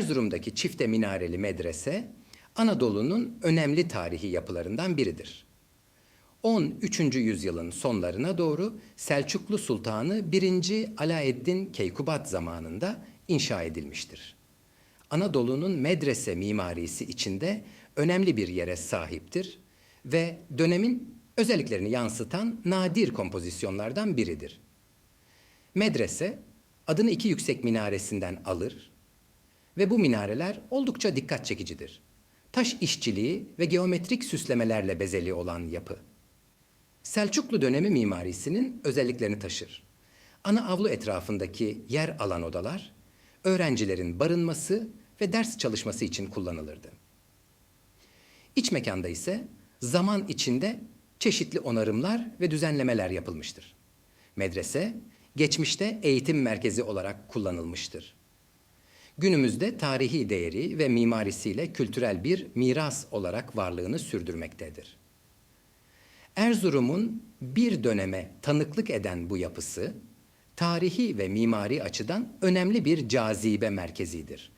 Erzurum'daki çifte minareli medrese Anadolu'nun önemli tarihi yapılarından biridir. 13. yüzyılın sonlarına doğru Selçuklu Sultanı 1. Alaeddin Keykubat zamanında inşa edilmiştir. Anadolu'nun medrese mimarisi içinde önemli bir yere sahiptir ve dönemin özelliklerini yansıtan nadir kompozisyonlardan biridir. Medrese adını iki yüksek minaresinden alır ve bu minareler oldukça dikkat çekicidir. Taş işçiliği ve geometrik süslemelerle bezeli olan yapı. Selçuklu dönemi mimarisinin özelliklerini taşır. Ana avlu etrafındaki yer alan odalar, öğrencilerin barınması ve ders çalışması için kullanılırdı. İç mekanda ise zaman içinde çeşitli onarımlar ve düzenlemeler yapılmıştır. Medrese, geçmişte eğitim merkezi olarak kullanılmıştır. Günümüzde tarihi değeri ve mimarisiyle kültürel bir miras olarak varlığını sürdürmektedir. Erzurum'un bir döneme tanıklık eden bu yapısı, tarihi ve mimari açıdan önemli bir cazibe merkezidir.